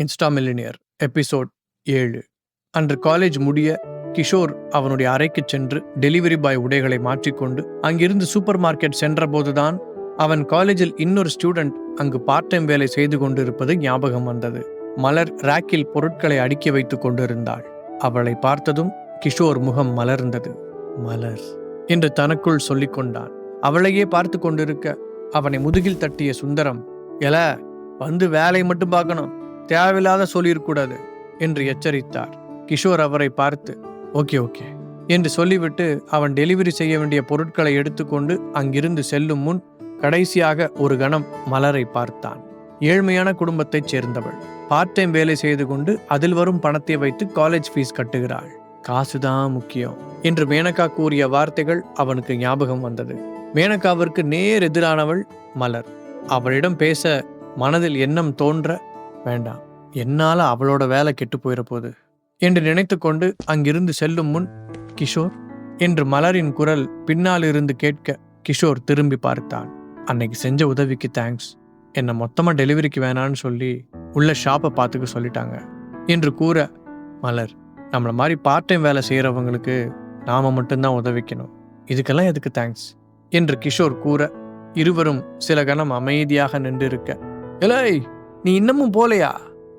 Insta millionaire episode ஏழு. அன்று college முடிய கிஷோர் அவனுடைய அறைக்கு சென்று டெலிவரி பாய் உடைகளை மாற்றிக்கொண்டு அங்கிருந்து சூப்பர் மார்க்கெட் சென்றபோதுதான் அவன் காலேஜில் இன்னொரு ஸ்டூடெண்ட் அங்கு பார்ட் டைம் வேலை செய்து கொண்டிருப்பது ஞாபகம் வந்தது. மலர் ரேக்கில் பொருட்களை அடுக்கி வைத்துக் கொண்டிருந்தாள். அவளை பார்த்ததும் கிஷோர் முகம் மலர்ந்தது. மலர் என்று தனக்குள் சொல்லிக்கொண்டான் அவளையே பார்த்து கொண்டிருக்க அவனை முதுகில் தட்டிய சுந்தரம் எல வந்து வேலையை மட்டும் பார்க்கணும் தேவையில்லாத சொல்லியிருக்கூடாது என்று எச்சரித்தார். கிஷோர் அவரை பார்த்து ஓகே ஓகே என்று சொல்லிவிட்டு அவன் டெலிவரி செய்ய வேண்டிய பொருட்களை எடுத்துக்கொண்டு அங்கிருந்து செல்லும் முன் கடைசியாக ஒரு கணம் மலரை பார்த்தான். ஏழ்மையான குடும்பத்தைச் சேர்ந்தவள். பார்ட் டைம் வேலை செய்து கொண்டு அதில் வரும் பணத்தை வைத்து காலேஜ் ஃபீஸ் கட்டுகிறாள். காசுதான் முக்கியம் என்று மேனகா கூறிய வார்த்தைகள் அவனுக்கு ஞாபகம் வந்தது. மேனகாவிற்கு நேர் எதிரானவள் மலர். அவளிடம் பேச மனதில் எண்ணம் தோன்ற வேண்டாம் என்னால அவளோட வேலை கெட்டு போயிட போகுது என்று நினைத்துக்கொண்டு அங்கிருந்து செல்லும் முன் கிஷோர் என்று மலரின் குரல் பின்னால் இருந்து கேட்க கிஷோர் திரும்பி பார்த்தான். அன்னைக்கு செஞ்ச உதவிக்கு தேங்க்ஸ் என்னை மொத்தமாக டெலிவரிக்கு வேணான்னு சொல்லி உள்ள ஷாப்பை பார்த்துக்க சொல்லிட்டாங்க என்று கூற மலர் நம்மளை மாதிரி பார்ட் டைம் வேலை செய்கிறவங்களுக்கு நாம மட்டும்தான் உதவிக்கணும். இதுக்கெல்லாம் எதுக்கு தேங்க்ஸ் என்று கிஷோர் கூற இருவரும் சில கணம் அமைதியாக நின்றிருக்க இலை நீ இன்னமும் போலையா?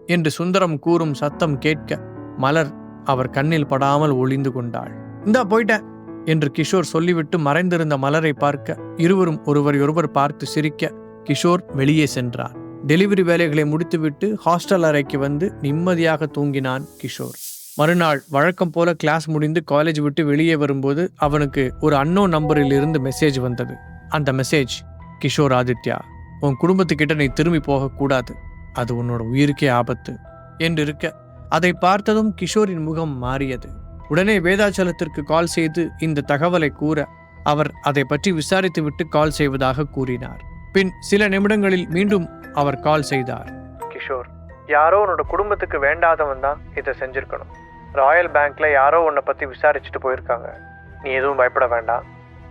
என்று சுந்தரம் கூறும் சத்தம் கேட்க மலர் அவர் கண்ணில் படாமல் ஒளிந்து கொண்டாள். இந்தா போயிட்டேன் என்று கிஷோர் சொல்லிவிட்டு மறைந்திருந்த மலரை பார்க்க இருவரும் ஒருவரையொருவர் பார்த்து சிரிக்க கிஷோர் வெளியே சென்றார். டெலிவரி வேலைகளை முடித்துவிட்டு ஹாஸ்டல் அறைக்கு வந்து நிம்மதியாக தூங்கினான் கிஷோர். மறுநாள் வழக்கம் போல கிளாஸ் முடிந்து காலேஜ் விட்டு வெளியே வரும்போது அவனுக்கு ஒரு அன்னோ நம்பரில் இருந்து மெசேஜ் வந்தது. அந்த மெசேஜ் கிஷோர் ஆதித்யா உன் குடும்பத்துக்கிட்ட நீ திரும்பி போகக்கூடாது அது உன்னோட உயிருக்கே ஆபத்து என்றிருக்க. அதை பார்த்ததும் கிஷோரின் முகம் மாறியது. உடனே வேதாச்சலத்திற்கு கால் செய்து இந்த தகவலை கூற அவர் அதை பற்றி விசாரித்துவிட்டு கால் செய்வதாக கூறினார். பின் சில நிமிடங்களில் மீண்டும் அவர் கால் செய்தார். கிஷோர் யாரோ உன்னோட குடும்பத்துக்கு வேண்டாதவன் தான் இதை செஞ்சிருக்கணும். ராயல் பேங்க்ல யாரோ உன்னை பத்தி விசாரிச்சுட்டு போயிருக்காங்க. நீ எதுவும் பயப்பட வேண்டாம்.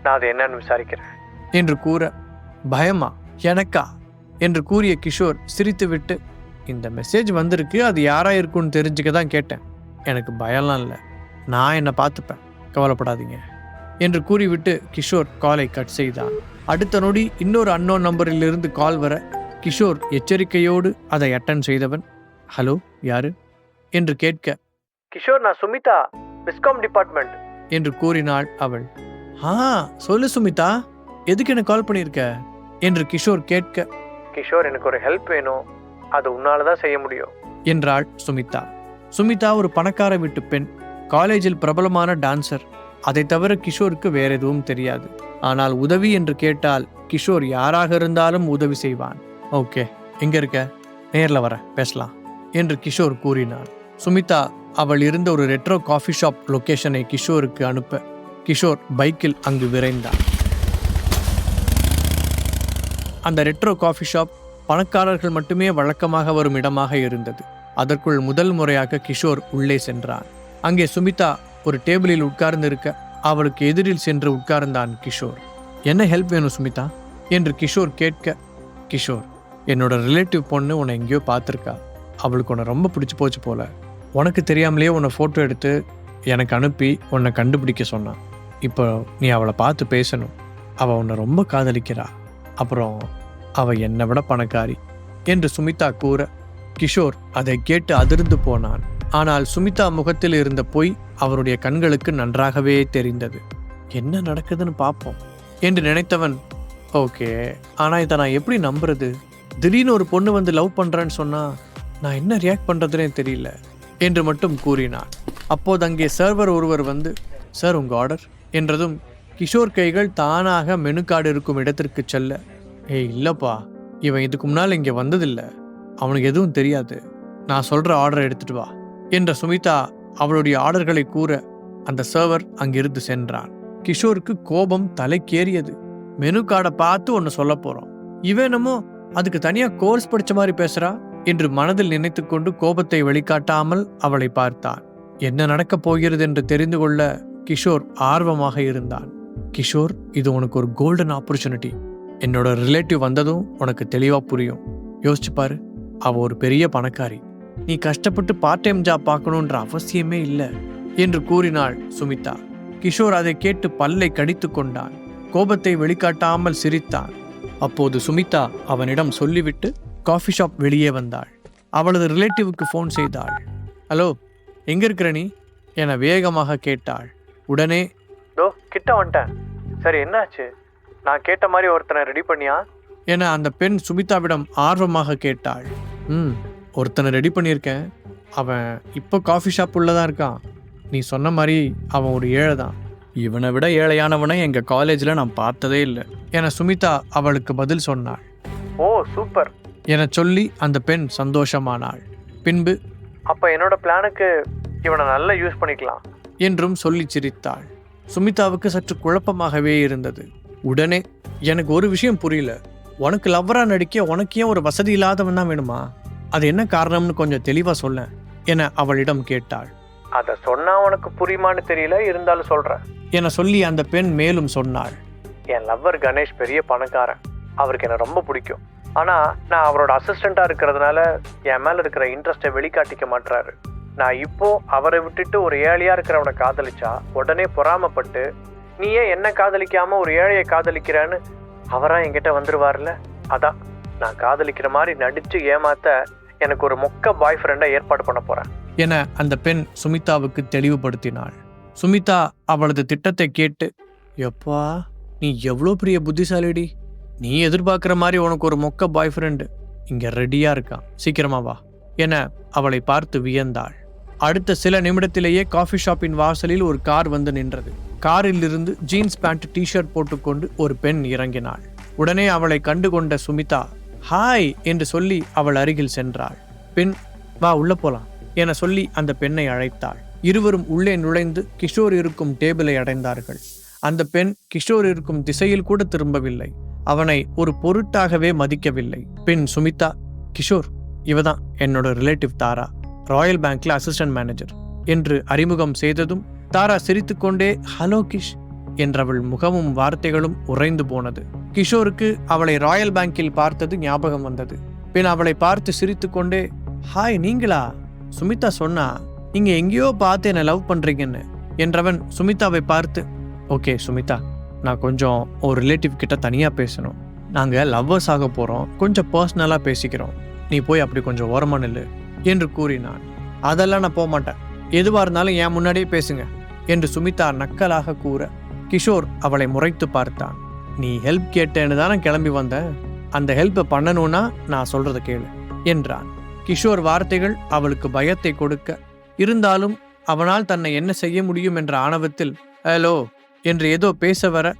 நான் அது என்னன்னு விசாரிக்கிறேன். என்று கூற பயமா? எனக்கா? என்று கூறிய கிஷோர் சிரித்துவிட்டு இந்த மெசேஜ் வந்திருக்கு அது யாரா இருக்கும்னு தெரிஞ்சுக்க தான் கேட்டேன். எனக்கு பயம்லாம் இல்லை. நான் என்னை பார்த்துப்பேன். கவலைப்படாதீங்க. என்று கூறிவிட்டு கிஷோர் காலை கட் செய்தான். அடுத்த நொடி இன்னொரு அன்னோன் நம்பரிலிருந்து கால் வர கிஷோர் எச்சரிக்கையோடு அதை அட்டன் செய்தவன் ஹலோ யாரு? என்று கேட்க கிஷோர் நான் சுமிதா விஸ்காம் டிபார்ட்மெண்ட். என்று கூறினாள் அவள். ஆ சொல்லு சுமிதா எதுக்கு எனக்கு கால் பண்ணியிருக்க? என்று கிஷோர் கேட்க கிஷோர் எனக்கு ஒரு ஹெல்ப் வேணும். அது உன்னால தான் செய்ய முடியும். என்றாள் சுமிதா. சுமிதா ஒரு பணக்கார வீட்டு பெண் காலேஜில் பிரபலமான டான்சர். அதை தவிர கிஷோருக்கு வேற எதுவும் தெரியாது. ஆனால் உதவி என்று கேட்டால் கிஷோர் யாராக இருந்தாலும் உதவி செய்வான். ஓகே எங்க இருக்க? நேர்ல வர பேசலாம். என்று கிஷோர் கூறினான் சுமிதா அவள் இருந்த ஒரு ரெட்ரோ காஃபி ஷாப் லொக்கேஷனை கிஷோருக்கு அனுப்ப கிஷோர் பைக்கில் அங்கு விரைந்தான். அந்த ரெட்ரோ காஃபி ஷாப் பணக்காரர்கள் மட்டுமே வழக்கமாக வரும் இடமாக இருந்தது. அதற்குள் முதல் முறையாக கிஷோர் உள்ளே சென்றான். அங்கே சுமிதா ஒரு டேபிளில் உட்கார்ந்து இருக்க அவளுக்கு எதிரில் சென்று உட்கார்ந்தான் கிஷோர். என்ன ஹெல்ப் வேணும் சுமிதா? என்று கிஷோர் கேட்க கிஷோர் என்னோட ரிலேட்டிவ் பொண்ணு உன்னை எங்கேயோ பார்த்துருக்கா. அவளுக்கு உன்னை ரொம்ப பிடிச்சி போச்சு போல. உனக்கு தெரியாமலேயே உன்னை ஃபோட்டோ எடுத்து எனக்கு அனுப்பி உன்னை கண்டுபிடிக்க சொன்னான். இப்போ நீ அவளை பார்த்து பேசணும். அவள் உன்னை ரொம்ப காதலிக்கிறா. அப்புறம் அவள் என்னை விட பணக்காரி என்று சுமிதா கூற கிஷோர் அதை கேட்டு அதிர்ந்து போனான். ஆனால் சுமிதா முகத்தில் இருந்த பொய் அவருடைய கண்களுக்கு நன்றாகவே தெரிந்தது. என்ன நடக்குதுன்னு பார்ப்போம் என்று நினைத்தவன் ஓகே ஆனால் இதை நான் எப்படி நம்புறது? திடீர்னு ஒரு பொண்ணு வந்து லவ் பண்ணுறேன்னு சொன்னால் நான் என்ன ரியாக்ட் பண்ணுறதுனே தெரியல. என்று மட்டும் கூறினான். அப்போது அங்கே சர்வர் ஒருவர் வந்து சார் உங்கள் ஆர்டர் என்றதும் கிஷோர் கைகள் தானாக மெனு கார்டு இருக்கும் இடத்திற்கு செல்ல. ஏய் இல்லைப்பா. இவன் இதுக்கு முன்னால் இங்கே வந்ததில்லை. அவனுக்கு எதுவும் தெரியாது. நான் சொல்கிற ஆர்டரை எடுத்துட்டு வா. என்ற சுமிதா அவளுடைய ஆர்டர்களை கூற அந்த சர்வர் அங்கிருந்து சென்றான். கிஷோருக்கு கோபம் தலைக்கேறியது. மெனு கார்டை பார்த்து ஒன்று சொல்ல போகிறோம் இவனமோ அதுக்கு தனியாக கோர்ஸ் படித்த மாதிரி பேசுகிறா என்று மனதில் நினைத்துக்கொண்டு கோபத்தை வெளிக்காட்டாமல் அவளை பார்த்தான். என்ன நடக்கப் போகிறது என்று தெரிந்து கொள்ள கிஷோர் ஆர்வமாக இருந்தான். கிஷோர் இது உனக்கு ஒரு கோல்டன் ஆப்பர்ச்சுனிட்டி என்னோட ரிலேட்டிவ் வந்ததும் உனக்கு தெளிவாக புரியும். யோசிச்சு பாரு அவ ஒரு பெரிய பணக்காரி. நீ கஷ்டப்பட்டு பார்ட் டைம் ஜாப் பார்க்கணுன்ற அவசியமே இல்லை என்று கூறினாள் சுமிதா. கிஷோர் அதை கேட்டு பல்லை கடித்து கொண்டான். கோபத்தை வெளிக்காட்டாமல் சிரித்தான். அப்போது சுமிதா அவனிடம் சொல்லிவிட்டு காஃபி ஷாப் வெளியே வந்தாள். அவளது ரிலேட்டிவுக்கு ஃபோன் செய்தாள். ஹலோ எங்க இருக்கிற நீ? என வேகமாக கேட்டாள். உடனே டோ கிட்ட வந்துட்டேன். சரி என்னாச்சு? நான் கேட்ட மாதிரி ஒருத்தனை ரெடி பண்ணியா? என அந்த பெண் சுமிதாவிடம் ஆர்வமாக கேட்டாள். ம் ஒருத்தனை ரெடி பண்ணியிருக்கேன். அவன் இப்போ காஃபி ஷாப் உள்ளதான் இருக்கான். நீ சொன்ன மாதிரி அவன் ஒரு ஏழை தான். இவனை விட ஏழையானவனை எங்கள் காலேஜில் நான் பார்த்ததே இல்லை. என சுமிதா அவளுக்கு பதில் சொன்னாள். Oh super. என சொல்லி அந்த பெண் சந்தோஷமானாள். பின்பு அப்போ என்னோட பிளானுக்கு இவனை நல்லா யூஸ் பண்ணிக்கலாம். என்றும் சொல்லி சிரித்தாள். சுமிதாவுக்கு சற்று குழப்பமாகவே இருந்தது. உடனே எனக்கு ஒரு விஷயம் புரியல. உனக்கு லவ்வரா நடிக்க உனக்கு ஏன் ஒரு வசதி இல்லாதவன் தான் வேணுமா? அது என்ன காரணம்னு கொஞ்சம் தெளிவா சொல்ல என அவளிடம் கேட்டாள். அதை சொன்னா உனக்கு புரியுமான்னு தெரியல இருந்தாலும் சொல்றேன் என சொல்லி அந்த பெண் மேலும் சொன்னாள். என் லவ்வர் கணேஷ் பெரிய பணக்காரன். அவருக்கு என்ன ரொம்ப பிடிக்கும். ஆனால் நான் அவரோட அசிஸ்டண்ட்டாக இருக்கிறதுனால என் மேலே இருக்கிற இன்ட்ரெஸ்ட்டை வெளிக்காட்டிக்க மாட்றாரு. நான் இப்போ அவரை விட்டுட்டு ஒரு ஏழையாக இருக்கிறவனை காதலிச்சா உடனே பொறாமப்பட்டு நீ ஏன் என்ன காதலிக்காமல் ஒரு ஏழையை காதலிக்கிறான்னு அவராக என்கிட்ட வந்துடுவார்ல அதான் நான் காதலிக்கிற மாதிரி நடித்து ஏமாத்த எனக்கு ஒரு மொக்க பாய் ஃப்ரெண்டை ஏற்பாடு பண்ண போகிறேன் என அந்த பெண் சுமிதாவுக்கு தெளிவுபடுத்தினாள். சுமிதா அவளது திட்டத்தை கேட்டு எப்பா நீ எவ்வளோ பெரிய புத்திசாலிடி? நீ எதிர்பார்க்குற மாதிரி உனக்கு ஒரு மொக்க பாய் ஃப்ரெண்டு இங்கே ரெடியா இருக்கான் சீக்கிரமா வா. என அவளை பார்த்து வியந்தாள். அடுத்த சில நிமிடத்திலேயே காஃபி ஷாப்பின் வாசலில் ஒரு கார் வந்து நின்றது. காரில் இருந்து ஜீன்ஸ் பேண்ட் டிஷர்ட் போட்டுக்கொண்டு ஒரு பெண் இறங்கினாள். உடனே அவளை கண்டுகொண்ட சுமிதா ஹாய் என்று சொல்லி அவள் அருகில் சென்றாள். பெண் வா உள்ள போலாம் என சொல்லி அந்த பெண்ணை அழைத்தாள். இருவரும் உள்ளே நுழைந்து கிஷோர் இருக்கும் டேபிளை அடைந்தார்கள். அந்த பெண் கிஷோர் இருக்கும் திசையில் கூட திரும்பவில்லை. அவனை ஒரு பொருட்டாகவே மதிக்கவில்லை. பின் சுமிதா கிஷோர் இவதான் என்னோட ரிலேட்டிவ் தாரா ராயல் பேங்க்ல அசிஸ்டன்ட் மேனேஜர் என்று அறிமுகம் செய்ததும் தாரா சிரித்துக்கொண்டே ஹலோ கிஷ் என்றவள் முகமும் வார்த்தைகளும் உறைந்து போனது. கிஷோருக்கு அவளை ராயல் பேங்கில் பார்த்தது ஞாபகம் வந்தது. பின் அவளை பார்த்து சிரித்துக்கொண்டே ஹாய் நீங்களா? சுமிதா சொன்னா நீங்க எங்கேயோ பார்த்து என்னை லவ் பண்றீங்கன்னு என்றவன் சுமிதாவை பார்த்து ஓகே சுமிதா நான் கொஞ்சம் ஒரு ரிலேட்டிவ் கிட்ட தனியாக பேசணும். நாங்கள் லவ்வர்ஸ் ஆக போகிறோம் கொஞ்சம் பர்சனலாக பேசிக்கிறோம். நீ போய் அப்படி கொஞ்சம் ஓரமாக நில்லு என்று கூறினான். அதெல்லாம் நான் போக மாட்டேன் எதுவாக இருந்தாலும் என் முன்னாடியே பேசுங்க என்று சுமிதா நக்கலாக கூற கிஷோர் அவளை முறைத்து பார்த்தான். நீ ஹெல்ப் கேட்டேன்னு தானே கிளம்பி வந்த? அந்த ஹெல்ப்பை பண்ணணும்னா நான் சொல்கிறத கேளு என்றான். கிஷோர் வார்த்தைகள் அவளுக்கு பயத்தை கொடுக்க இருந்தாலும் அவனால் தன்னை என்ன செய்ய முடியும்? என்ற ஆணவத்தில் ஹலோ என்று ஏதோ பேச வர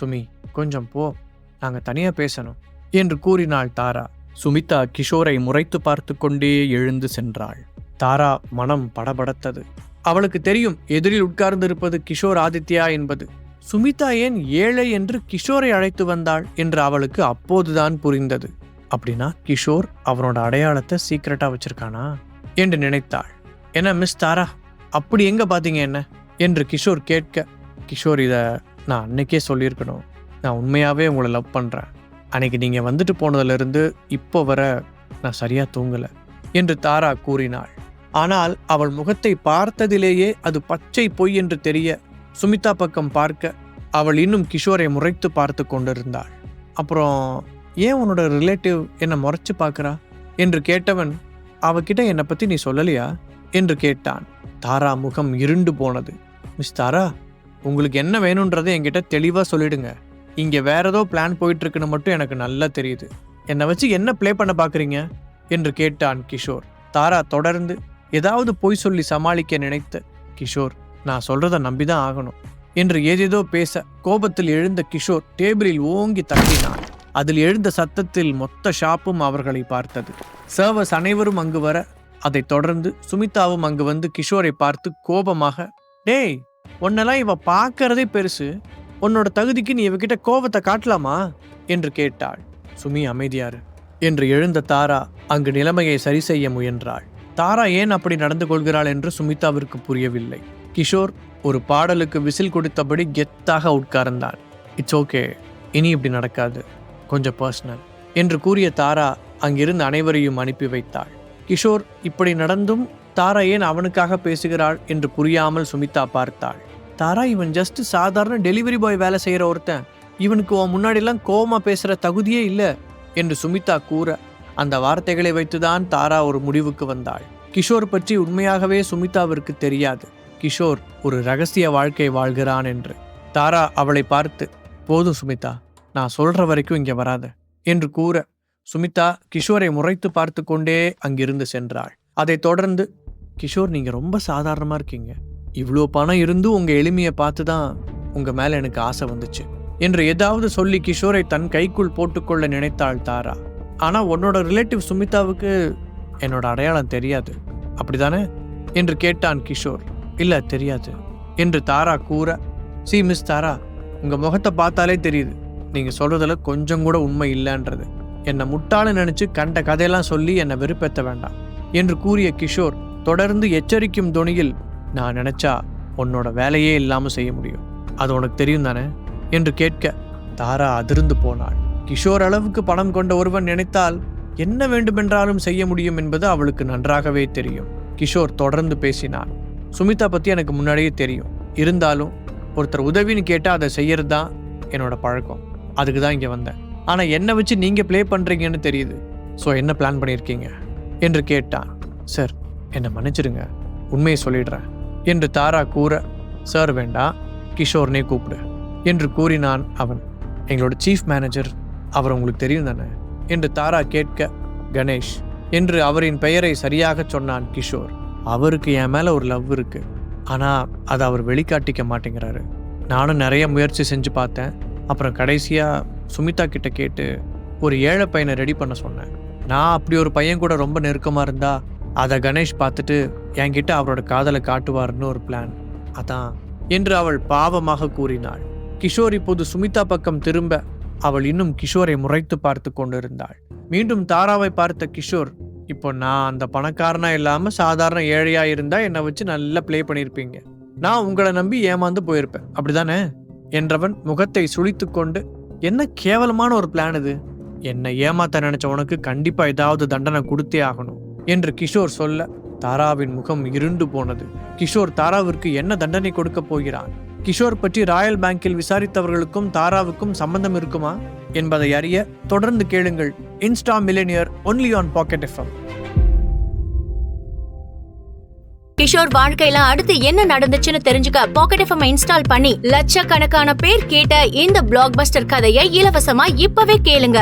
சுமி கொஞ்சம் போ. நாங்க தனியா பேசணும் என்று கூறினாள் தாரா. சுமிதா கிஷோரை முறைத்து பார்த்து கொண்டே எழுந்து சென்றாள். தாரா மனம் படபடத்தது. அவளுக்கு தெரியும் எதிரில் உட்கார்ந்திருப்பது கிஷோர் ஆதித்யா என்பது. சுமிதா ஏன் ஏழை என்று கிஷோரை அழைத்து வந்தாள்? என்று அவளுக்கு அப்போதுதான் புரிந்தது. அப்படின்னா கிஷோர் அவனோட அடையாளத்தை சீக்கிரட்டா வச்சிருக்கானா? என்று நினைத்தாள். என்ன மிஸ் தாரா அப்படி எங்க பாத்தீங்க என்ன? என்று கிஷோர் கேட்க கிஷோர் இதை நான் அன்னைக்கே சொல்லியிருக்கணும். நான் உண்மையாகவே உங்களை லவ் பண்ணுறேன் அன்னைக்கு நீங்கள் வந்துட்டு போனதுலேருந்து இப்போ வர நான் சரியாக தூங்கலை என்று தாரா கூறினாள். ஆனால் அவள் முகத்தை பார்த்ததிலேயே அது பச்சை பொய் என்று தெரிய சுமிதா பக்கம் பார்க்க அவள் இன்னும் கிஷோரை முறைத்து பார்த்து கொண்டிருந்தாள். அப்புறம் ஏன் உன்னோட ரிலேட்டிவ் என்னை முறைச்சு பார்க்குறா? என்று கேட்டவன் அவகிட்ட என்னை பற்றி நீ சொல்லலையா? என்று கேட்டான். தாரா முகம் இருண்டு போனது. மிஸ் தாரா உங்களுக்கு என்ன வேணுன்றதை என்கிட்ட தெளிவாக சொல்லிடுங்க. இங்கே வேற ஏதோ பிளான் போயிட்டுருக்குன்னு மட்டும் எனக்கு நல்லா தெரியுது. என்னை வச்சு என்ன ப்ளே பண்ண பார்க்குறீங்க என்று கேட்டான் கிஷோர். தாரா தொடர்ந்து ஏதாவது பொய் சொல்லி சமாளிக்க நினைத்த கிஷோர் நான் சொல்கிறத நம்பி தான் ஆகணும். என்று ஏதேதோ பேச கோபத்தில் எழுந்த கிஷோர் டேபிளில் ஓங்கி தட்டினான். அதில் எழுந்த சத்தத்தில் மொத்த ஷாப்பும் அவர்களை பார்த்தது. சர்வஸ் அனைவரும் அங்கு வர அதைத் தொடர்ந்து சுமிதாவும் அங்கு வந்து கிஷோரை பார்த்து கோபமாக டேய் உன்னெல்லாம் இவ பார்க்கறதே பெருசு. உன்னோட தகுதிக்கு நீ இவகிட்ட கோபத்தை காட்டலாமா? என்று கேட்டாள். சுமி அமைதியாரு. என்று எழுந்த தாரா அங்கு நிலைமையை சரி செய்ய முயன்றாள். தாரா ஏன் அப்படி நடந்து கொள்கிறாள் என்று சுமிதாவிற்கு புரியவில்லை. கிஷோர் ஒரு பாடலுக்கு விசில் கொடுத்தபடி கெத்தாக உட்கார்ந்தான் இட்ஸ் ஓகே இனி இப்படி நடக்காது. கொஞ்சம் பர்சனல் என்று கூறிய தாரா அங்கிருந்து அனைவரையும் அனுப்பி வைத்தாள். கிஷோர் இப்படி நடந்தும் தாரா ஏன் அவனுக்காக பேசுகிறாள் என்று புரியாமல் சுமிதா பார்த்தாள். தாரா இவன் ஜஸ்ட் சாதாரண டெலிவரி பாய் வேலை செய்கிற ஒருத்தன். இவனுக்கு உன் முன்னாடிலாம் கோவமாக பேசுகிற தகுதியே இல்லை என்று சுமிதா கூற அந்த வார்த்தைகளை வைத்துதான் தாரா ஒரு முடிவுக்கு வந்தாள். கிஷோர் பற்றி உண்மையாகவே சுமிதாவிற்கு தெரியாது. கிஷோர் ஒரு ரகசிய வாழ்க்கை வாழ்கிறான் என்று. தாரா அவளை பார்த்து போதும் சுமிதா நான் சொல்கிற வரைக்கும் இங்கே வராத என்று கூற சுமிதா கிஷோரை முறைத்து பார்த்து கொண்டே அங்கிருந்து சென்றாள். அதைத் தொடர்ந்து கிஷோர் நீங்க ரொம்ப சாதாரணமா இருக்கீங்க. இவ்வளோ பணம் இருந்தும் உங்க எளிமையை பார்த்து தான் உங்க மேல எனக்கு ஆசை வந்துச்சு என்று ஏதாவது சொல்லி கிஷோரை தன் கைக்குள் போட்டுக்கொள்ள நினைத்தாள் தாரா. ஆனா உன்னோட ரிலேட்டிவ் சுமிதாவுக்கு என்னோட அடையாளம் தெரியாது. அப்படிதானே? என்று கேட்டான் கிஷோர். இல்ல தெரியாது என்று தாரா கூற சி மிஸ் தாரா உங்க முகத்தை பார்த்தாலே தெரியுது. நீங்க சொல்றதுல கொஞ்சம் கூட உண்மை இல்லைன்றது. என்னை முட்டாளு நினைச்சு கண்ட கதையெல்லாம் சொல்லி என்னை வெறுப்பேற்ற வேண்டாம் என்று கூறிய கிஷோர் தொடர்ந்து எச்சரிக்கும் தொனியில் நான் நினைச்சா உன்னோட வேலையே இல்லாமல் செய்ய முடியும். அது உனக்கு தெரியும் தானே? என்று கேட்க தாரா அதிர்ந்து போனாள். கிஷோர் அளவுக்கு பணம் கொண்ட ஒருவன் நினைத்தால் என்ன வேண்டுமென்றாலும் செய்ய முடியும் என்பது அவளுக்கு நன்றாகவே தெரியும். கிஷோர் தொடர்ந்து பேசினார். சுமிதா பத்தி எனக்கு முன்னாடியே தெரியும். இருந்தாலும் ஒருத்தர் உதவின்னு கேட்டால் அதை செய்யறது தான் என்னோட பழக்கம். அதுக்கு தான் இங்கே வந்தேன். ஆனால் என்னை வச்சு நீங்கள் ப்ளே பண்ணுறீங்கன்னு தெரியுது. ஸோ என்ன பிளான் பண்ணியிருக்கீங்க என்று கேட்டான் சார் என்னை மன்னிச்சிடுங்க. உண்மையை சொல்லிடுறேன். என்று தாரா கூற சார் வேண்டாம் கிஷோர்னே கூப்பிடு. என்று கூறினான் அவன். எங்களோட சீஃப் மேனேஜர் அவர் உங்களுக்கு தெரியும் தானே? என்று தாரா கேட்க கணேஷ். என்று அவரின் பெயரை சரியாக சொன்னான் கிஷோர். அவருக்கு என் மேலே ஒரு லவ் இருக்குது ஆனால் அதை அவர் வெளிக்காட்டிக்க மாட்டேங்கிறாரு. நானும் நிறைய முயற்சி செஞ்சு பார்த்தேன். அப்புறம் கடைசியாக சுமிதா கிட்ட கேட்டு ஒரு ஏழை பையனை ரெடி பண்ண சொன்னேன். நான் அப்படி ஒரு பையன் கூட ரொம்ப நெருக்கமாக இருந்தா அதை கணேஷ் பார்த்துட்டு என்கிட்ட அவரோட காதலை காட்டுவார்னு ஒரு பிளான் அதான் என்று அவள் பாவமாக கூறினாள். கிஷோர் இப்போது சுமிதா பக்கம் திரும்ப அவள் இன்னும் கிஷோரை முறைத்து பார்த்து கொண்டிருந்தாள். மீண்டும் தாராவை பார்த்த கிஷோர் இப்போ நான் அந்த பணக்காரனா இல்லாம சாதாரண ஏழையா இருந்தா என்னை வச்சு நல்லா ப்ளே பண்ணியிருப்பீங்க நான் உங்களை நம்பி ஏமாந்து போயிருப்பேன். அப்படிதானே? என்றவன் முகத்தை சுழித்து கொண்டு என்ன கேவலமான ஒரு பிளான் இது? என்னை ஏமாத்த நினைச்சவனுக்கு கண்டிப்பா ஏதாவது தண்டனை கொடுத்தே ஆகணும் என்று கிஷோர் சொல்ல தாராவின் முகம் இருண்டு போனது. கிஷோர் தாராவிற்கு என்ன தண்டனை கொடுக்க போகிறான்? கிஷோர் பற்றி ராயல் பேங்கில் விசாரித்தவர்களுக்கும் தாராவுக்கும் சம்பந்தம் இருக்குமா? என்பதை அறிய தொடர்ந்து கேளுங்கள். Insta millionaire only on pocket FM Kishore வாழ்க்கையில அடுத்து என்ன நடந்துச்சுன்னு தெரிஞ்சுக்க பாக்கெட் எஃப்எம் இன்ஸ்டால் பண்ணி லட்சக்கணக்கான பேர் கேட்ட இந்த பிளாக் பஸ்டர் கதையை இலவசமா இப்பவே கேளுங்க.